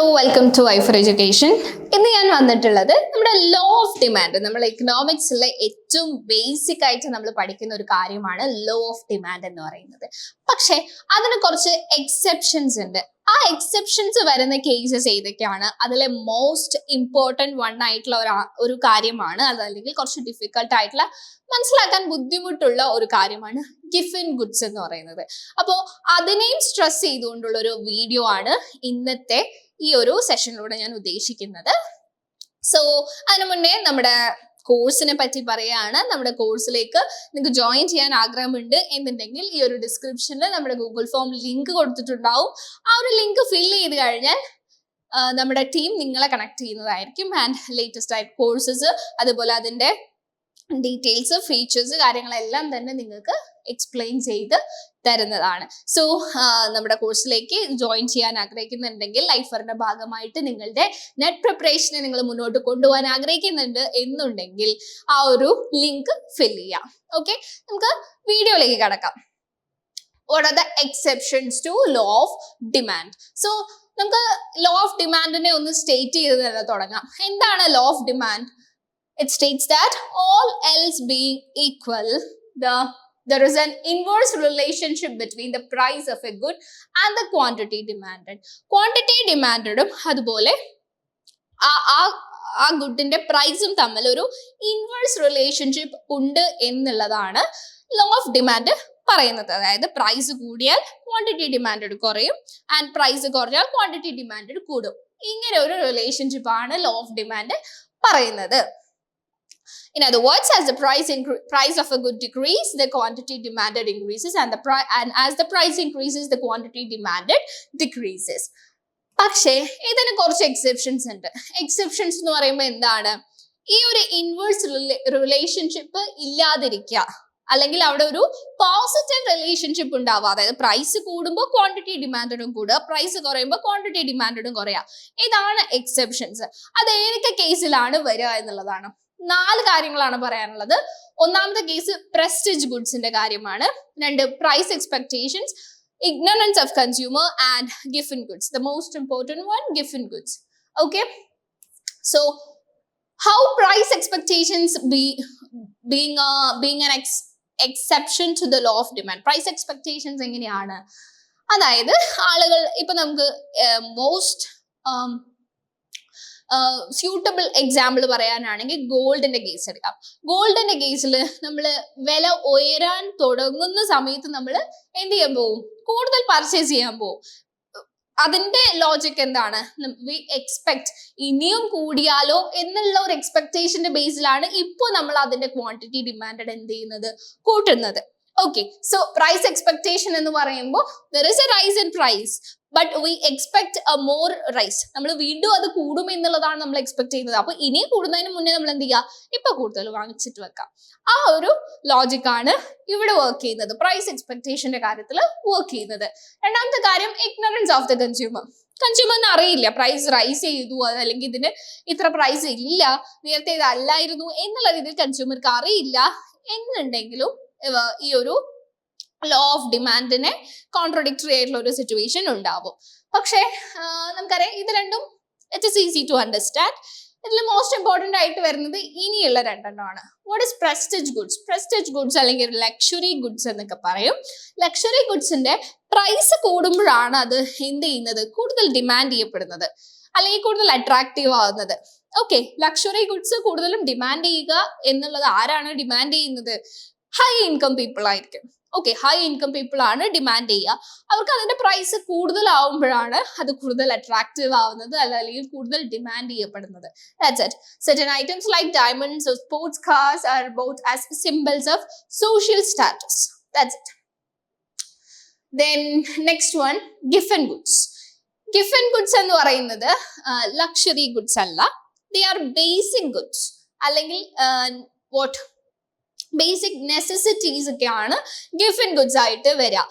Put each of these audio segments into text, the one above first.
Hello welcome to I four education ഇന്ന് ഞാൻ വന്നിട്ടുള്ളത് നമ്മുടെ ലോ ഓഫ് ഡിമാൻഡ് നമ്മൾ എക്കണോമിക്സിലെ ഏറ്റവും ബേസിക് ആയിട്ട് നമ്മൾ പഠിക്കുന്ന ഒരു കാര്യമാണ് ലോ ഓഫ് ഡിമാൻഡ് എന്ന് പറയുന്നത്. പക്ഷേ അതിന് കുറച്ച് എക്സെപ്ഷൻസ് ഉണ്ട്. ആ എക്സെപ്ഷൻസ് വരുന്ന കേസസ് ഏതൊക്കെയാണ്? അതിലെ മോസ്റ്റ് ഇമ്പോർട്ടന്റ് വൺ ആയിട്ടുള്ള ഒരു ഒരു കാര്യമാണ്. അതല്ലെങ്കിൽ കുറച്ച് ഡിഫിക്കൽട്ട് ആയിട്ടുള്ള മനസ്സിലാക്കാൻ ബുദ്ധിമുട്ടുള്ള ഒരു കാര്യമാണ് ഗിഫിൻ ഗുഡ്സ് എന്ന് പറയുന്നത്. അപ്പോൾ അതിനെയും സ്ട്രെസ് ചെയ്തുകൊണ്ടുള്ള ഒരു വീഡിയോ ആണ് ഇന്നത്തെ ഈ ഒരു സെഷനിലൂടെ ഞാൻ ഉദ്ദേശിക്കുന്നത്. സോ അതിനു മുന്നേ നമ്മുടെ കോഴ്സിനെ പറ്റി പറയുകയാണ് നമ്മുടെ കോഴ്സിലേക്ക് നിങ്ങൾക്ക് ജോയിൻ ചെയ്യാൻ ആഗ്രഹമുണ്ട് എന്നുണ്ടെങ്കിൽ ഈ ഒരു ഡിസ്ക്രിപ്ഷനിൽ നമ്മുടെ ഗൂഗിൾ ഫോം ലിങ്ക് കൊടുത്തിട്ടുണ്ടാവും. ആ ഒരു ലിങ്ക് ഫിൽ ചെയ്ത് കഴിഞ്ഞാൽ നമ്മുടെ ടീം നിങ്ങളെ കണക്ട് ചെയ്യുന്നതായിരിക്കും. ആൻഡ് ലേറ്റസ്റ്റ് ആയിട്ട് കോഴ്സസ് അതുപോലെ അതിന്റെ ഡീറ്റെയിൽസ് ഫീച്ചേഴ്സ് കാര്യങ്ങളെല്ലാം തന്നെ നിങ്ങൾക്ക് എക്സ്പ്ലെയിൻ ചെയ്ത് തരുന്നതാണ്. സോ നമ്മുടെ കോഴ്സിലേക്ക് ജോയിൻ ചെയ്യാൻ ആഗ്രഹിക്കുന്നുണ്ടെങ്കിൽ ലൈഫറിന്റെ ഭാഗമായിട്ട് നിങ്ങളുടെ നെറ്റ് പ്രിപ്പറേഷനെ നിങ്ങൾ മുന്നോട്ട് കൊണ്ടുപോകാൻ ആഗ്രഹിക്കുന്നുണ്ട് എന്നുണ്ടെങ്കിൽ ആ ഒരു ലിങ്ക് ഫിൽ ചെയ്യാം. ഓക്കെ നമുക്ക് വീഡിയോയിലേക്ക് കടക്കാം. What are the exceptions to law of demand so നമുക്ക് ലോ ഓഫ് ഡിമാൻഡിനെ ഒന്ന് സ്റ്റേറ്റ് ചെയ്ത് തന്നെ തുടങ്ങാം. എന്താണ് law of demand it states that all else being equal the there is an inverse relationship between the price of a good and the quantity demanded. Quantity demanded അതുപോലെ ആ ആ ആ ഗുഡിന്റെ പ്രൈസും തമ്മിൽ ഒരു ഇൻവേഴ്സ് റിലേഷൻഷിപ്പ് ഉണ്ട് എന്നുള്ളതാണ് ലോ ഓഫ് ഡിമാൻഡ് പറയുന്നത്. അതായത് പ്രൈസ് കൂടിയാൽ ക്വാണ്ടിറ്റി ഡിമാൻഡ് കുറയും ആൻഡ് പ്രൈസ് കുറഞ്ഞാൽ ക്വാണ്ടിറ്റി ഡിമാൻഡ് കൂടും. ഇങ്ങനെ ഒരു റിലേഷൻഷിപ്പ് ആണ് ലോ ഓഫ് ഡിമാൻഡ് പറയുന്നത്. In other words, as the price price of a good decreases, the quantity demanded increases, and the pri- and as the price increases, the quantity demanded decreases. പക്ഷേ ഇതിന് കുറച്ച് exceptions ഉണ്ട്. Exceptions എന്ന് പറയുമ്പോൾ എന്താണ്? ഈ ഒരു ഇൻവേഴ്സ് റിലേഷൻഷിപ്പ് ഇല്ലാതിരിക്കുക. അല്ലെങ്കിൽ അവിടെ ഒരു പോസിറ്റീവ് റിലേഷൻഷിപ്പ് ഉണ്ടാവുക. അതായത് പ്രൈസ് കൂടുമ്പോൾ ക്വാണ്ടിറ്റി ഡിമാൻഡും കൂടുക. പ്രൈസ് കുറയുമ്പോൾ ക്വാണ്ടിറ്റി ഡിമാൻഡും കുറയുക. ഇതാണ് എക്സെപ്ഷൻസ് അത് ഏതൊക്കെ കേസിലാണ് വരിക എന്നുള്ളതാണ്. നാല് കാര്യങ്ങളാണ് പറയാനുള്ളത്. ഒന്നാമത്തെ കേസ് പ്രസ്റ്റീജ് ഗുഡ്സിന്റെ കാര്യമാണ്. രണ്ട് price expectations ignorance of consumer and Giffen goods the most important one Giffen goods okay so how price expectations being exception to the law of demand price expectations എങ്ങനെയാണ്? അതായത് ആളുകൾ ഇപ്പൊ നമുക്ക് മോസ്റ്റ് സ്യൂട്ടബിൾ എക്സാമ്പിൾ പറയാനാണെങ്കിൽ ഗോൾഡിന്റെ case എടുക്കാം. ഗോൾഡിന്റെ കേസിൽ നമ്മൾ വില ഉയരാൻ തുടങ്ങുന്ന സമയത്ത് നമ്മൾ എന്ത് ചെയ്യാൻ പോകും കൂടുതൽ പർച്ചേസ് ചെയ്യാൻ പോകും അതിന്റെ ലോജിക് എന്താണ്? വി എക്സ്പെക്ട് ഇനിയും കൂടിയാലോ എന്നുള്ള ഒരു എക്സ്പെക്ടേഷന്റെ ബേസിലാണ് ഇപ്പോൾ നമ്മൾ അതിന്റെ ക്വാണ്ടിറ്റി ഡിമാൻഡ് എന്ത് ചെയ്യുന്നത്? കൂട്ടുന്നത്. ഓക്കെ സോ പ്രൈസ് എക്സ്പെക്ടേഷൻ എന്ന് പറയുമ്പോൾ there is a rise in price but we expect a more rise നമ്മൾ വീണ്ടും അത് കൂടും എന്നുള്ളതാണ് നമ്മൾ എക്സ്പെക്ട് ചെയ്യുന്നത്. അപ്പൊ ഇനി കൂടുന്നതിന് മുന്നേ നമ്മൾ എന്ത് ചെയ്യുക? ഇപ്പൊ കൂടുതൽ വാങ്ങിച്ചിട്ട് വെക്കാം. ആ ഒരു ലോജിക്കാണ് ഇവിടെ വർക്ക് ചെയ്യുന്നത്. പ്രൈസ് എക്സ്പെക്ടേഷന്റെ കാര്യത്തിൽ വർക്ക് ചെയ്യുന്നത്. രണ്ടാമത്തെ കാര്യം ഇഗ്നറൻസ് ഓഫ് ദ കൺസ്യൂമർ കൺസ്യൂമറിന് അറിയില്ല. പ്രൈസ് റൈസ് ചെയ്തു അതല്ലെങ്കിൽ ഇതിന് ഇത്ര പ്രൈസ് ഇല്ല നേരത്തെ ഇതല്ലായിരുന്നു എന്നുള്ള രീതിയിൽ കൺസ്യൂമർക്ക് അറിയില്ല എന്നുണ്ടെങ്കിലും ഈ ഒരു ലോ ഓഫ് ഡിമാൻഡിനെ കോൺട്രഡിക്ടറി ആയിട്ടുള്ള ഒരു സിറ്റുവേഷൻ ഉണ്ടാവും. പക്ഷേ നമുക്കറിയാം ഇത് രണ്ടും it is easy to understand ഇതിൽ മോസ്റ്റ് ഇമ്പോർട്ടന്റ് ആയിട്ട് വരുന്നത് ഇനിയുള്ള രണ്ടെണ്ണമാണ് what is prestige goods prestige goods അല്ലെങ്കിൽ ലക്ഷറി ഗുഡ്സ് എന്നൊക്കെ പറയും. ലക്ഷറി ഗുഡ്സിന്റെ പ്രൈസ് കൂടുമ്പോഴാണ് അത് എന്ത് ചെയ്യുന്നത്? കൂടുതൽ ഡിമാൻഡ് ചെയ്യപ്പെടുന്നത്. അല്ലെങ്കിൽ കൂടുതൽ അട്രാക്റ്റീവ് ആവുന്നത്. ഓക്കെ ലക്ഷറി ഗുഡ്സ് കൂടുതലും ഡിമാൻഡ് ചെയ്യുക എന്നുള്ളത് ആരാണ് ഡിമാൻഡ് ചെയ്യുന്നത്? ഹൈ ഇൻകം പീപ്പിൾ ആയിരിക്കും. ഓക്കെ ഹൈ ഇൻകം പീപ്പിൾ ആണ് ഡിമാൻഡ് ചെയ്യുക അവർക്ക് അതിന്റെ പ്രൈസ് കൂടുതലാവുമ്പോഴാണ് അത് കൂടുതൽ അട്രാക്റ്റീവ് ആവുന്നത് അല്ല അല്ലെങ്കിൽ കൂടുതൽ ഡിമാൻഡ് ചെയ്യപ്പെടുന്നത് items like diamonds or sports cars are bought as symbols of social status. That's it. Then next one, giffen goods. Giffen goods എന്ന് പറയുന്നത് ലക്ഷറി ഗുഡ്സ് അല്ല ദേ ആർ ബേസിക് ഗുഡ്സ് അല്ലെങ്കിൽ വാട്ട് ബേസിക് നെസസിറ്റീസ് ഒക്കെയാണ് Giffen goods ആയിട്ട് വരിക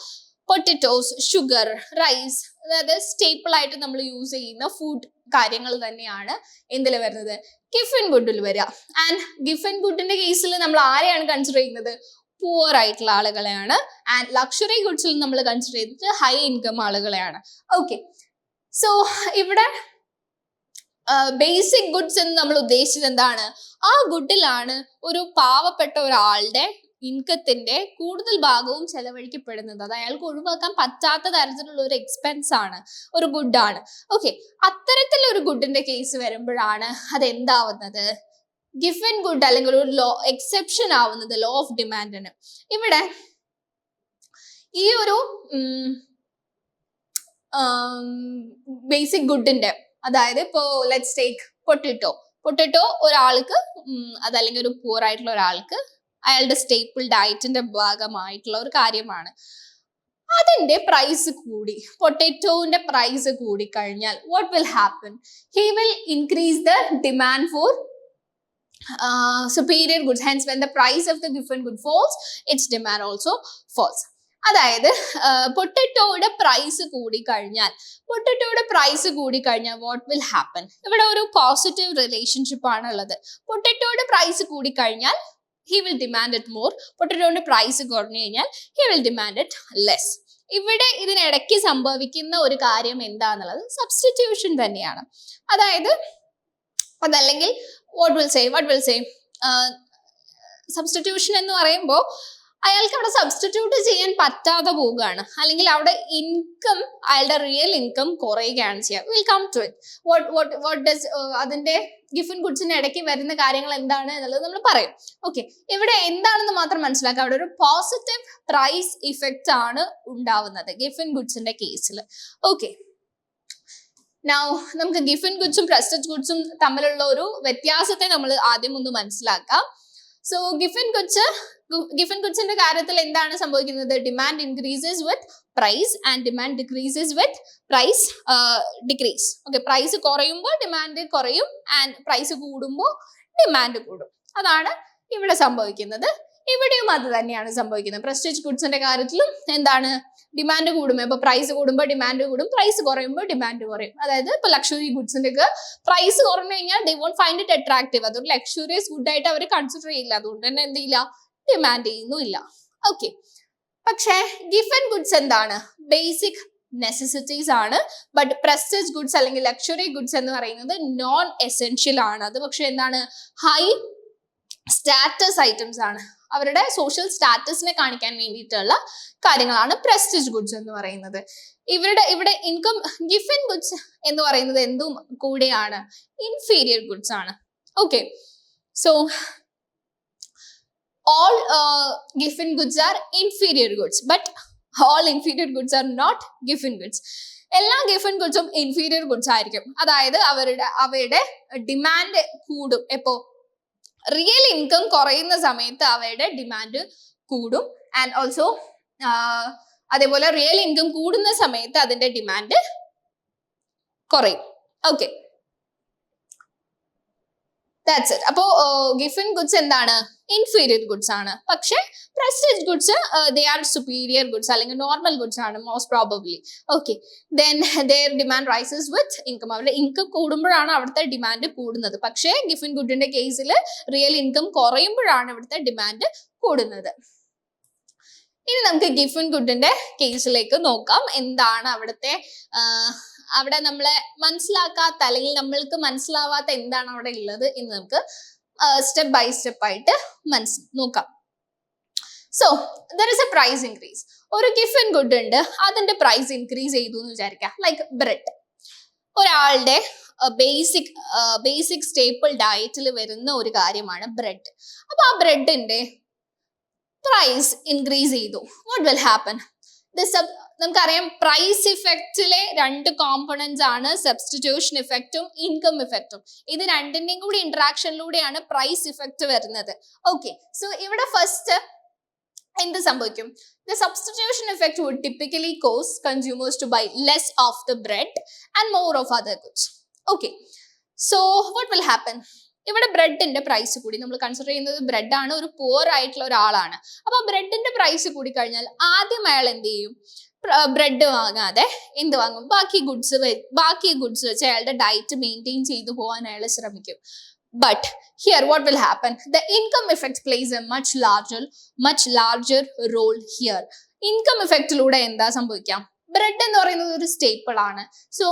potatoes sugar rice അതായത് staple ആയിട്ട് നമ്മൾ യൂസ് ചെയ്യുന്ന ഫുഡ് കാര്യങ്ങൾ തന്നെയാണ് എന്തിൽ വരുന്നത്? ഗിഫൻ ഗുഡിൽ വരിക ആൻഡ് ഗിഫൻ ഗുഡിന്റെ കേസിൽ നമ്മൾ ആരെയാണ് കൺസിഡർ ചെയ്യുന്നത്? പുവർ ആയിട്ടുള്ള ആളുകളെയാണ്. ആൻഡ് ലക്ഷറി ഗുഡ്സിൽ നമ്മൾ കൺസിഡർ ചെയ്തിട്ട് ഹൈ ഇൻകം ആളുകളെയാണ്. ഓക്കെ സോ ഇവിടെ ബേസിക് ഗുഡ്സ് എന്ന് നമ്മൾ ഉദ്ദേശിച്ചത് എന്താണ്? ആ ഗുഡിലാണ് ഒരു പാവപ്പെട്ട ഒരാളുടെ ഇൻകത്തിന്റെ കൂടുതൽ ഭാഗവും ചെലവഴിക്കപ്പെടുന്നത്. അത് അയാൾക്ക് ഒഴിവാക്കാൻ പറ്റാത്ത തരത്തിലുള്ള ഒരു എക്സ്പെൻസ് ആണ് ഒരു ഗുഡാണ് ഓക്കെ അത്തരത്തിലൊരു ഗുഡിന്റെ കേസ് വരുമ്പോഴാണ് അത് എന്താവുന്നത് ഗിഫൻ ഗുഡ് അല്ലെങ്കിൽ ഒരു ലോ എക്സെപ്ഷൻ ആവുന്നത് ലോ ഓഫ് ഡിമാൻഡിന് ഇവിടെ ഈ ഒരു ബേസിക് ഗുഡിന്റെ അതായത് ഇപ്പോ ലെറ്റ്സ് ടേക്ക് പൊട്ടിട്ടോ പൊട്ടിട്ടോ ഒരാൾക്ക് അതല്ലെങ്കിൽ ഒരു പൂർ ആയിട്ടുള്ള ഒരാൾക്ക് അയാളുടെ സ്റ്റേപ്പിൾ ഡയറ്റിന്റെ ഭാഗമായിട്ടുള്ള ഒരു കാര്യമാണ്. അതിന്റെ പ്രൈസ് കൂടി പൊട്ടറ്റോവിന്റെ പ്രൈസ് കൂടി കഴിഞ്ഞാൽ what will happen he will increase the demand for superior goods. Hence when the price of the given good falls its demand also falls. അതായത് പൊട്ടറ്റോയുടെ പ്രൈസ് കൂടി കഴിഞ്ഞാൽ പൊട്ടറ്റോയുടെ പ്രൈസ് കൂടി കഴിഞ്ഞാൽ വാട്ട് വിൽ ഹാപ്പൻ ഇവിടെ ഒരു പോസിറ്റീവ് റിലേഷൻഷിപ്പ് ആണ് ഉള്ളത് പൊട്ടറ്റോയുടെ പ്രൈസ് കൂടി കഴിഞ്ഞാൽ he will demand it more പൊട്ടറ്റോയുടെ price കുറഞ്ഞു കഴിഞ്ഞാൽ he will demand it less ഇവിടെ ഇതിനിടയ്ക്ക് സംഭവിക്കുന്ന ഒരു കാര്യം എന്താന്നുള്ളത് സബ്സ്റ്റിറ്റ്യൂഷൻ തന്നെയാണ്. അതായത് അതല്ലെങ്കിൽ what will say what will say substitution എന്ന് പറയുമ്പോൾ അയാൾക്ക് അവിടെ സബ്സ്റ്റിറ്റ്യൂട്ട് ചെയ്യാൻ പറ്റാതെ പോവുകയാണ്. അല്ലെങ്കിൽ അവിടെ ഇൻകം അയാളുടെ റിയൽ ഇൻകം കുറയുകയാണ് ചെയ്യുക. Will come to it what what what does അതിന്റെ ഗിഫൻ ഗുഡ്സിന് ഇടയ്ക്ക് വരുന്ന കാര്യങ്ങൾ എന്താണ് എന്നുള്ളത് നമ്മൾ പറയും. ഓക്കെ ഇവിടെ എന്താണെന്ന് മാത്രം മനസ്സിലാക്കുക. അവിടെ ഒരു പോസിറ്റീവ് പ്രൈസ് ഇഫക്റ്റ് ആണ് ഉണ്ടാവുന്നത് ഗിഫൻ ഗുഡ്സിന്റെ കേസിൽ ഓക്കെ നൗ നമുക്ക് ആൻഡ് ഗുഡ്സും പ്രസ്റ്റഡ് ഗുഡ്സും തമ്മിലുള്ള ഒരു വ്യത്യാസത്തെ നമ്മൾ ആദ്യം ഒന്ന് മനസ്സിലാക്കാം. സോ ഗിഫൻ ഗുഡ്സ് ഗിഫൻ ഗുഡ്സിന്റെ കാര്യത്തിൽ എന്താണ് സംഭവിക്കുന്നത്? Demand increases with price and demand decreases with price decrease okay price കുറയുമ്പോൾ ഡിമാൻഡ് കുറയും ആൻഡ് പ്രൈസ് കൂടുമ്പോൾ ഡിമാൻഡ് കൂടും. അതാണ് ഇവിടെ സംഭവിക്കുന്നത്. ഇവിടെയും അത് തന്നെയാണ് സംഭവിക്കുന്നത്. പ്രസ്റ്റേജ് ഗുഡ്സിന്റെ കാര്യത്തിലും എന്താണ്? ഡിമാൻഡ് കൂടുമ്പോൾ ഇപ്പൊ പ്രൈസ് കൂടുമ്പോൾ ഡിമാൻഡ് കൂടും. പ്രൈസ് കുറയുമ്പോൾ ഡിമാൻഡ് കുറയും. അതായത് ഇപ്പൊ ലക്ഷറി ഗുഡ്സിന്റെ പ്രൈസ് കുറഞ്ഞു കഴിഞ്ഞാൽ they won't find it attractive അതൊരു ലക്ഷറിയസ് ഗുഡ് ആയിട്ട് അവർ കൺസിഡർ ചെയ്യില്ല. അതുകൊണ്ട് തന്നെ എന്ത് ചെയ്യില്ല? ഡിമാൻഡ് ചെയ്യുന്നുമില്ല. ഓക്കെ പക്ഷേ ഗിഫൻ ഗുഡ്സ് എന്താണ്? ബേസിക് നെസസിറ്റീസ് ആണ്. ബട്ട് പ്രസ്റ്റേജ് ഗുഡ്സ് അല്ലെങ്കിൽ ലക്ഷറി ഗുഡ്സ് എന്ന് പറയുന്നത് നോൺ എസെൻഷ്യൽ ആണ്. അത് പക്ഷെ എന്താണ്? ഹൈ സ്റ്റാറ്റസ് ഐറ്റംസ് ആണ്. അവരുടെ സോഷ്യൽ സ്റ്റാറ്റസിനെ കാണിക്കാൻ വേണ്ടിയിട്ടുള്ള കാര്യങ്ങളാണ് പ്രസ്റ്റീജ് ഗുഡ്സ് എന്ന് പറയുന്നത്. ഇവരുടെ ഇവിടെ ഇൻകം ഗിഫൻ ഗുഡ്സ് എന്ന് പറയുന്നത് എന്തും കൂടെയാണ്? ഇൻഫീരിയർ ഗുഡ്സ് ആണ്. Okay so all uh, given goods are inferior goods but all inferior goods are not given goods. എല്ലാ ഗിഫൻ ഗുഡ്സും ഇൻഫീരിയർ ഗുഡ്സ് ആയിരിക്കും. അതായത് അവരുടെ അവയുടെ ഡിമാൻഡ് കൂടും. എപ്പോ റിയൽ ഇൻകം കുറയുന്ന സമയത്ത് അവയുടെ ഡിമാൻഡ് കൂടും. ആൻഡ് ഓൾസോ അതേപോലെ റിയൽ ഇൻകം കൂടുന്ന സമയത്ത് അതിന്റെ ഡിമാൻഡ് കുറയും. ഓക്കെ ദാറ്റ്സ് ഇറ്റ് അപ്പോ ഗിഫൻ ഗുഡ്സ് എന്താണ്? ഇൻഫീരിയർ ഗുഡ്സ് ആണ്. പക്ഷെ prestige goods they are superior goods അല്ലെങ്കിൽ നോർമൽ ഗുഡ്സ് ആണ് most probably okay then there demand rises with income അവരുടെ ഇൻകം കൂടുമ്പോഴാണ് അവിടുത്തെ ഡിമാൻഡ് കൂടുന്നത്. പക്ഷേ ഗിഫിൻ ഗുഡിന്റെ കേസിൽ റിയൽ ഇൻകം കുറയുമ്പോഴാണ് ഇവിടുത്തെ ഡിമാൻഡ് കൂടുന്നത്. ഇനി നമുക്ക് ഗിഫിൻ ഗുഡിന്റെ കേസിലേക്ക് നോക്കാം. എന്താണ് അവിടുത്തെ അവിടെ നമ്മളെ മനസ്സിലാക്കാത്ത അല്ലെങ്കിൽ നമ്മൾക്ക് മനസ്സിലാവാത്ത എന്താണ് അവിടെ ഉള്ളത് എന്ന് നമുക്ക് സ്റ്റെപ്പ് ബൈ സ്റ്റെപ്പ് ആയിട്ട് മനസ് നോക്കാം. So there is a price increase ഒരു ഗിഫൻ ഗുഡ് ഉണ്ട് അതിന്റെ പ്രൈസ് ഇൻക്രീസ് ചെയ്തു എന്ന് വിചാരിക്കാം. ലൈക്ക് ബ്രെഡ് ഒരാളുടെ ബേസിക് ബേസിക് സ്റ്റേപ്പിൾ ഡയറ്റിൽ വരുന്ന ഒരു കാര്യമാണ് ബ്രെഡ് അപ്പൊ ആ ബ്രെഡിന്റെ പ്രൈസ് ഇൻക്രീസ് ചെയ്തു. വാട്ട് വിൽ ഹാപ്പൻ ദിസ് നമുക്കറിയാം പ്രൈസ് ഇഫക്റ്റിലെ രണ്ട് കോമ്പണൻസ് ആണ് സബ്സ്റ്റിറ്റ്യൂഷൻ ഇഫക്റ്റും ഇൻകം ഇഫക്റ്റും ഇത് രണ്ടിന്റെയും കൂടി ഇന്ററാക്ഷനിലൂടെയാണ് പ്രൈസ് ഇഫക്റ്റ് വരുന്നത്. ഓക്കെ സോ ഇവിടെ ഫസ്റ്റ് എന്ത് സംഭവിക്കും? The substitution effect would typically cause consumers to buy less of the bread and more of other goods okay so what will happen ഇവിടെ ബ്രെഡിന്റെ പ്രൈസ് കൂടി നമ്മൾ കൺസിഡർ ചെയ്യുന്നത് ബ്രെഡ് ആണ് ഒരു പോർ ആയിട്ടുള്ള ഒരാളാണ്. അപ്പൊ ബ്രെഡിന്റെ പ്രൈസ് കൂടി കഴിഞ്ഞാൽ ആദ്യം അയാൾ എന്ത് ചെയ്യും? ബ്രെഡ് വാങ്ങാതെ എന്ത് വാങ്ങും? ബാക്കി ഗുഡ്സ് ബാക്കി ഗുഡ്സ് വെച്ച് അയാളുടെ ഡയറ്റ് മെയിന്റെയിൻ ചെയ്തു പോകാൻ അയാൾ ശ്രമിക്കും. But here what will happen the income effect plays a much larger much larger role here income ഇഫക്റ്റിലൂടെ എന്താ സംഭവിക്കാം? ബ്രെഡ് എന്ന് പറയുന്നത് ഒരു സ്റ്റേപ്പിൾ ആണ്. സോ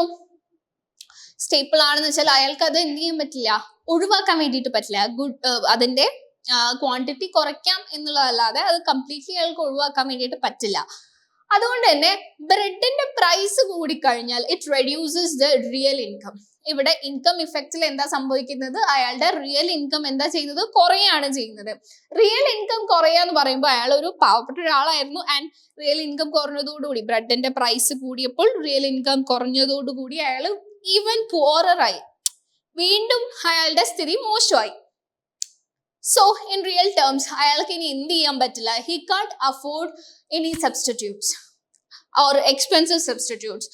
സ്റ്റേപ്പിൾ ആണെന്ന് വെച്ചാൽ അയാൾക്ക് അത് എന്ത് ചെയ്യാൻ പറ്റില്ല? ഒഴിവാക്കാൻ വേണ്ടിയിട്ട് പറ്റില്ല. ഗുഡ് അതിന്റെ ക്വാണ്ടിറ്റി കുറയ്ക്കാം എന്നുള്ളതല്ലാതെ അത് കംപ്ലീറ്റ്ലി അയാൾക്ക് ഒഴിവാക്കാൻ വേണ്ടിയിട്ട് പറ്റില്ല. അതുകൊണ്ട് തന്നെ ബ്രെഡിന്റെ പ്രൈസ് കൂടിക്കഴിഞ്ഞാൽ it reduces the real income ഇവിടെ ഇൻകം ഇഫക്റ്റിൽ എന്താ സംഭവിക്കുന്നത്? അയാളുടെ റിയൽ ഇൻകം എന്താ ചെയ്യുന്നത്? കുറയാണ് ചെയ്യുന്നത്. റിയൽ ഇൻകം കുറയുക കുറയാന്ന് പറയുമ്പോൾ അയാൾ ഒരു പാവപ്പെട്ട ഒരാളായിരുന്നു ആൻഡ് റിയൽ ഇൻകം കുറഞ്ഞതോടുകൂടി ബ്രെഡിന്റെ പ്രൈസ് കൂടിയപ്പോൾ റിയൽ ഇൻകം കുറഞ്ഞതോടുകൂടി അയാൾ ഈവൻ പോററായി വീണ്ടും അയാളുടെ സ്ഥിതി മോശമായി. സോ ഇൻ റിയൽ ടേംസ് അയാൾക്ക് ഇനി എന്ത് ചെയ്യാൻ പറ്റില്ല. He can't afford any substitutes or expensive substitutes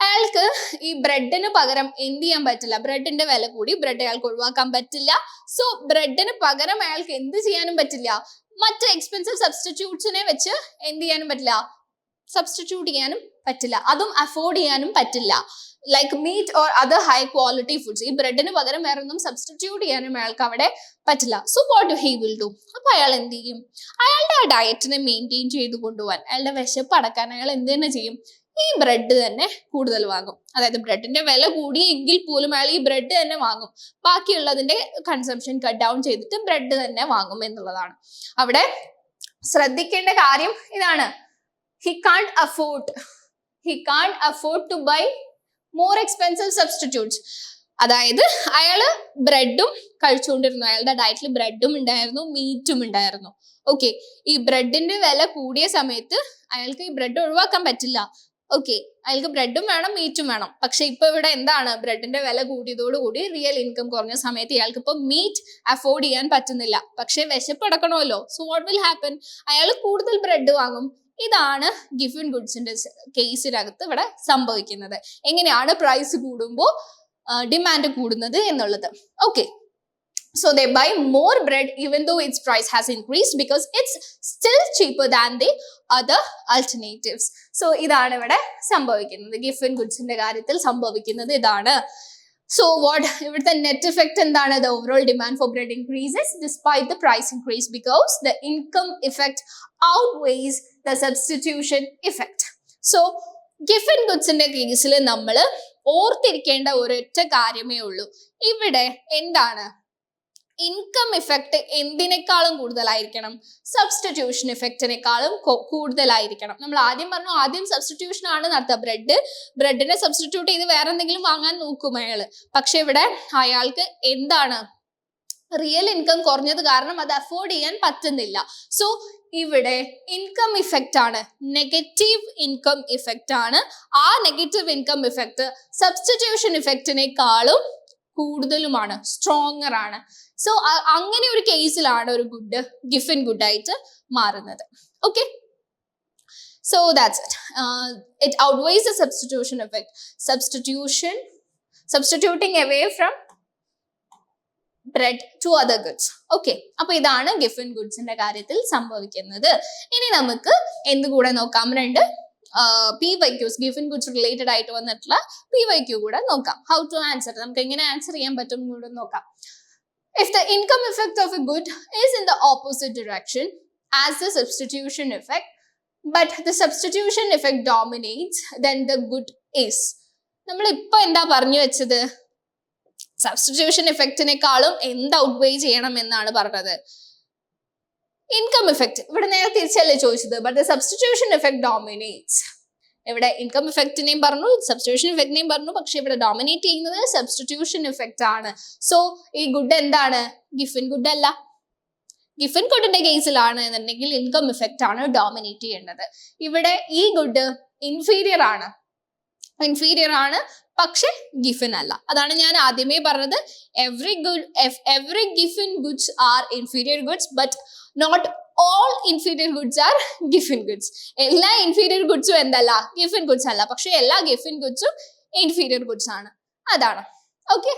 അയാൾക്ക് ഈ ബ്രെഡിന് പകരം എന്ത് ചെയ്യാൻ പറ്റില്ല. ബ്രെഡിന്റെ വില കൂടി ബ്രെഡ് അയാൾക്ക് ഒഴിവാക്കാൻ പറ്റില്ല. സോ ബ്രെഡിന് പകരം അയാൾക്ക് എന്ത് ചെയ്യാനും പറ്റില്ല. മറ്റ് എക്സ്പെൻസീവ് സബ്സ്റ്റിറ്റ്യൂട്ട്സിനെ വെച്ച് എന്ത് ചെയ്യാനും പറ്റില്ല. സബ്സ്റ്റിറ്റ്യൂട്ട് ചെയ്യാനും പറ്റില്ല. അതും അഫോർഡ് ചെയ്യാനും പറ്റില്ല. Like meat or other high quality foods ഈ ബ്രെഡിന് പകരം വേറെ ഒന്നും സബ്സ്റ്റിറ്റ്യൂട്ട് ചെയ്യാനും അയാൾക്ക് അവിടെ പറ്റില്ല. So what he will do അപ്പൊ അയാൾ എന്ത് ചെയ്യും? അയാളുടെ ആ ഡയറ്റിനെ മെയിന്റെയിൻ ചെയ്ത് കൊണ്ടുപോകാൻ അയാളുടെ വിശപ്പ് അടക്കാൻ അയാൾ എന്ത് തന്നെ ചെയ്യും? ഈ ബ്രെഡ് തന്നെ കൂടുതൽ വാങ്ങും. അതായത് ബ്രെഡിന്റെ വില കൂടിയെങ്കിൽ പോലും അയാൾ ഈ ബ്രെഡ് തന്നെ വാങ്ങും. ബാക്കിയുള്ളതിന്റെ കൺസംഷൻ കട്ട് ഡൗൺ ചെയ്തിട്ട് ബ്രെഡ് തന്നെ വാങ്ങും എന്നുള്ളതാണ്. അവിടെ ശ്രദ്ധിക്കേണ്ട കാര്യം ഇതാണ്. He can't afford he can't afford to buy more expensive substitutes അതായത് അയാൾ ബ്രെഡും കഴിച്ചുകൊണ്ടിരുന്നു. അയാളുടെ ഡയറ്റിൽ ബ്രെഡും ഉണ്ടായിരുന്നു മീറ്റും ഉണ്ടായിരുന്നു. ഓക്കെ ഈ ബ്രെഡിന്റെ വില കൂടിയ സമയത്ത് അയാൾക്ക് ഈ ബ്രെഡ് ഒഴിവാക്കാൻ പറ്റില്ല. ഓക്കെ അയാൾക്ക് ബ്രെഡും വേണം മീറ്റും വേണം. പക്ഷെ ഇപ്പൊ ഇവിടെ എന്താണ്? ബ്രെഡിന്റെ വില കൂടിയതോടുകൂടി റിയൽ ഇൻകം കുറഞ്ഞ സമയത്ത് ഇയാൾക്ക് ഇപ്പൊ മീറ്റ് അഫോർഡ് ചെയ്യാൻ പറ്റുന്നില്ല. പക്ഷെ വിശപ്പടക്കണമല്ലോ സോ വാട്ട് വിൽ ഹാപ്പൻ അയാൾ കൂടുതൽ ബ്രെഡ് വാങ്ങും. ഇതാണ് ഗിഫൻ ഗുഡ്സിന്റെ കേസിനകത്ത് ഇവിടെ സംഭവിക്കുന്നത്. എങ്ങനെയാണ് പ്രൈസ് കൂടുമ്പോൾ ഡിമാൻഡ് കൂടുന്നത് എന്നുള്ളത്. Okay so they buy more bread even though its price has increased because it's still cheaper than the other alternatives. So ഇതാണ് ഇവിടെ സംഭവിക്കുന്നത്. ഗിഫൻ ഗുഡ്സിന്റെ കാര്യത്തിൽ സംഭവിക്കുന്നത് ഇതാണ്. സോ വാട്ട് ഇവിടുത്തെ നെറ്റ് ഇഫക്റ്റ് എന്താണ്? The overall demand for bread increases despite the price increase because the income effect outweighs the substitution effect so Giffen ഗുഡ്സിന്റെ കേസിൽ നമ്മൾ ഓർത്തിരിക്കേണ്ട ഒരൊറ്റ കാര്യമേ ഉള്ളൂ. ഇവിടെ എന്താണ്? ഇൻകം ഇഫക്റ്റ് എന്തിനേക്കാളും കൂടുതലായിരിക്കണം? സബ്സ്റ്റിറ്റ്യൂഷൻ ഇഫക്റ്റിനേക്കാളും കൂടുതലായിരിക്കണം. നമ്മൾ ആദ്യം പറഞ്ഞു ആദ്യം സബ്സ്റ്റിറ്റ്യൂഷൻ ആണ് നടത്തുക. ബ്രെഡ് ബ്രെഡിനെ സബ്സ്റ്റിറ്റ്യൂട്ട് ചെയ്ത് വേറെ എന്തെങ്കിലും വാങ്ങാൻ നോക്കും അയാൾ പക്ഷെ ഇവിടെ അയാൾക്ക് എന്താണ്? റിയൽ ഇൻകം കുറഞ്ഞത് കാരണം അത് അഫോർഡ് ചെയ്യാൻ പറ്റുന്നില്ല. സോ ഇവിടെ ഇൻകം ഇഫക്റ്റ് ആണ്. നെഗറ്റീവ് ഇൻകം ഇഫക്റ്റ് ആണ്. ആ നെഗറ്റീവ് ഇൻകം ഇഫക്റ്റ് സബ്സ്റ്റിറ്റ്യൂഷൻ ഇഫക്റ്റിനേക്കാളും കൂടുതലുമാണ് സ്ട്രോങ്ങർ ആണ്. സോ അങ്ങനെ ഒരു കേസിലാണ് ഒരു ഗുഡ് ഗിഫൻ ഗുഡ് ആയിട്ട് മാറുന്നത്. Okay so that's it it outweighs a substitution effect substitution substituting away from bread to other goods okay അപ്പൊ ഇതാണ് ഗിഫൻ ഗുഡ്സിന്റെ കാര്യത്തിൽ സംഭവിക്കുന്നത്. ഇനി നമുക്ക് എന്ത് കൂടെ നോക്കാം? രണ്ട് P Y Qs in goods related ആയിട്ട് വന്നിട്ടുള്ള പി വൈ ക്യൂ കൂടെ നോക്കാം. ഹൗ ടു ആൻസർ നമുക്ക് എങ്ങനെ ആൻസർ ചെയ്യാൻ പറ്റും കൂടെ നോക്കാം. If the income effect of a good is in the opposite direction as the substitution effect, but the substitution effect dominates, then the good is. നമ്മൾ ഇപ്പൊ എന്താ പറഞ്ഞു വെച്ചത്? സബ്സ്റ്റിറ്റ്യൂഷൻ ഇഫക്റ്റിനേക്കാളും എന്ത് ഔട്ട് വേ ചെയ്യണം എന്നാണ് പറഞ്ഞത്. ഇൻകം ഇഫക്റ്റ് ഇവിടെ നേരെ തിരിച്ചല്ലേ ചോദിച്ചത്? ബട്ട് സബ്സ്റ്റിറ്റ്യൂഷൻ എഫക്ട് ഡോമിനേറ്റ്സ് ഇവിടെ ഇൻകം ഇഫക്റ്റിനെയും പറഞ്ഞു സബ്സ്റ്റിറ്റ്യൂഷൻ ഇഫക്റ്റിനെയും പറഞ്ഞു. പക്ഷെ ഇവിടെ ഡോമിനേറ്റ് ചെയ്യുന്നത് സബ്സ്റ്റിറ്റ്യൂഷൻ ഇഫക്റ്റ് ആണ്. സോ ഈ ഗുഡ് എന്താണ്? ഗിഫിൻ ഗുഡ് അല്ല. ഗിഫിൻ ഗുഡിന്റെ കേസിലാണ് എന്നുണ്ടെങ്കിൽ ഇൻകം ഇഫക്റ്റ് ആണ് ഡോമിനേറ്റ് ചെയ്യേണ്ടത്. ഇവിടെ ഈ ഗുഡ് ഇൻഫീരിയർ ആണ്. ഇൻഫീരിയർ ആണ്. പക്ഷെ ഗിഫിൻ അല്ല. അതാണ് ഞാൻ ആദ്യമേ പറഞ്ഞത്. Every good every Giffen goods are inferior goods but not all inferior goods are Giffen goods എല്ലാ ഇൻഫീരിയർ ഗുഡ്സും എന്തല്ല? ഗിഫിൻ ഗുഡ്സ് അല്ല. പക്ഷെ എല്ലാ ഗിഫിൻ ഗുഡ്സും ഇൻഫീരിയർ ഗുഡ്സ് ആണ്. അതാണ്. Okay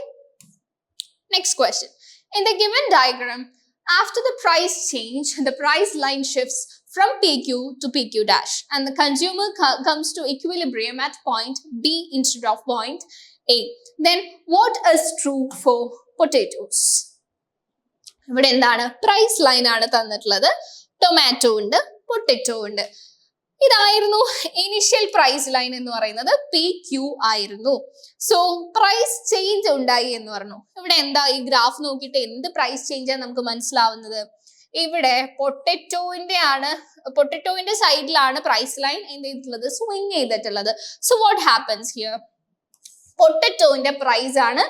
next question in the given diagram After the price change the price line shifts from PQ to PQ dash and the consumer co- comes to equilibrium at point B instead of point A. Then what is true for potatoes? ഇവിടെ എന്താണ് price line ആണ് തന്നിട്ടുള്ളത് tomato ഉണ്ട് potato ഉണ്ട് ഇതായിരുന്നു initial price line എന്ന് പറയുന്നത് P Q ആയിരുന്നു. സോ പ്രൈസ് ചേഞ്ച് ഉണ്ടായി എന്ന് പറഞ്ഞു. ഇവിടെ എന്താ ഈ ഗ്രാഫ് നോക്കിയിട്ട് എന്ത് പ്രൈസ് ചേഞ്ച് ആണ് നമുക്ക് മനസ്സിലാവുന്നത്? ഇവിടെ പൊട്ടറ്റോവിന്റെ ആണ് പൊട്ടറ്റോവിന്റെ സൈഡിലാണ് പ്രൈസ് ലൈൻ എന്ത് ചെയ്തിട്ടുള്ളത്? സ്വിങ് ചെയ്തിട്ടുള്ളത്. സോ വാട്ട് ഹാപ്പൻസ് ഹിയർ പൊട്ടറ്റോവിന്റെ പ്രൈസ് ആണ്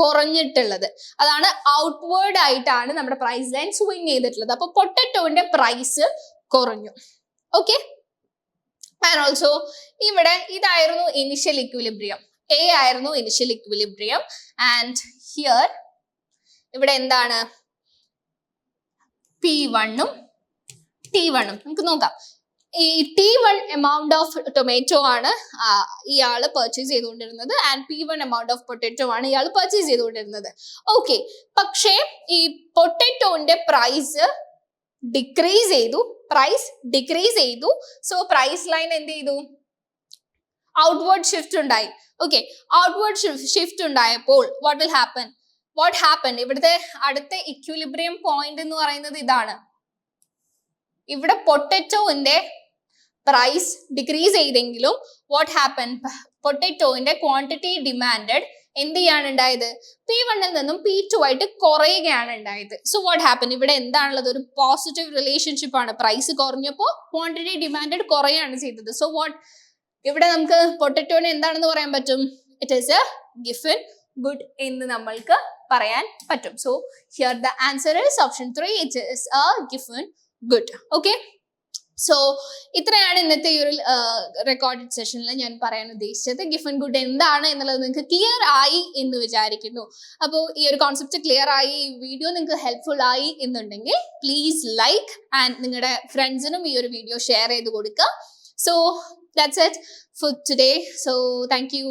കുറഞ്ഞിട്ടുള്ളത്. അതാണ് ഔട്ട്വേർഡ് ആയിട്ടാണ് നമ്മുടെ പ്രൈസ് ലൈൻ സ്വിങ് ചെയ്തിട്ടുള്ളത്. അപ്പൊ പൊട്ടറ്റോവിന്റെ പ്രൈസ് കുറഞ്ഞു. ഓക്കെ ആൻഡ് ഓൾസോ ഇവിടെ ഇതായിരുന്നു ഇനിഷ്യൽ ഇക്വിലിബ്രിയം എ ആയിരുന്നു ഇനിഷ്യൽ ഇക്വിലിബ്രിയം ആൻഡ് ഹിയർ ഇവിടെ എന്താണ്? പി വണ്ണും ടി വണ്ണും നമുക്ക് നോക്കാം. ഈ T one amount of tomato ആണ് ഇയാൾ പർച്ചേസ് ചെയ്തുകൊണ്ടിരുന്നത്. And P one amount of potato ആണ് ഇയാൾ പർച്ചേസ് ചെയ്തുകൊണ്ടിരുന്നത്. ഓക്കെ പക്ഷേ ഈ പൊട്ടറ്റോന്റെ പ്രൈസ് ഡിക്രീസ് ചെയ്തു. പ്രൈസ് ഡിക്രീസ് ചെയ്തു. സോ പ്രൈസ് ലൈൻ എന്ത് ചെയ്തു? ഔട്ട്വേർഡ് ഷിഫ്റ്റ് ഉണ്ടായി. ഓക്കെ ഔട്ട്വേർഡ് ഷിഫ്റ്റ് ഉണ്ടായപ്പോൾ what will happen what happen ഇവിടുത്തെ അടുത്ത ഇക്വിലിബ്രിയം പോയിന്റ് എന്ന് പറയുന്നത് ഇതാണ്. ഇവിടെ പൊട്ടറ്റോന്റെ പ്രൈസ് ഡിക്രീസ് ചെയ്തെങ്കിലും വാട്ട് ഹാപ്പൻ പൊട്ടറ്റോന്റെ ക്വാണ്ടിറ്റി ഡിമാൻഡഡ് എന്ത് ചെയ്യാണ് ഉണ്ടായത് പി വണ്ണിൽ നിന്നും പി ടു ആയിട്ട് കുറയുകയാണ് ഉണ്ടായത് സോ വാട്ട് ഹാപ്പൻ ഇവിടെ എന്താണുള്ളത്? ഒരു പോസിറ്റീവ് റിലേഷൻഷിപ്പ് ആണ്. പ്രൈസ് കുറഞ്ഞപ്പോൾ ക്വാണ്ടിറ്റി ഡിമാൻഡ് കുറയാണ് ചെയ്തത്. സോ വാട്ട് ഇവിടെ നമുക്ക് പൊട്ടറ്റോന് എന്താണെന്ന് പറയാൻ പറ്റും? It is a Giffen good എന്ന് നമ്മൾക്ക് പറയാൻ പറ്റും. So here the answer is option three it is a Giffen good okay so ഇത്രയാണ് ഇന്നത്തെ ഈ ഒരു റെക്കോർഡഡ് സെഷനിൽ ഞാൻ പറയാൻ ഉദ്ദേശിച്ചത്. ഗിഫൻ ഗുഡ് എന്താണ് എന്നുള്ളത് നിങ്ങൾക്ക് ക്ലിയർ ആയി എന്ന് വിചാരിക്കുന്നു. അപ്പോൾ ഈ ഒരു കോൺസെപ്റ്റ് ക്ലിയർ ആയി ഈ വീഡിയോ നിങ്ങൾക്ക് ഹെൽപ്ഫുൾ ആയി എന്നുണ്ടെങ്കിൽ പ്ലീസ് ലൈക്ക് ആൻഡ് നിങ്ങളുടെ ഫ്രണ്ട്സിനും ഈ ഒരു വീഡിയോ ഷെയർ ചെയ്ത് കൊടുക്കുക. So that's it for today so thank you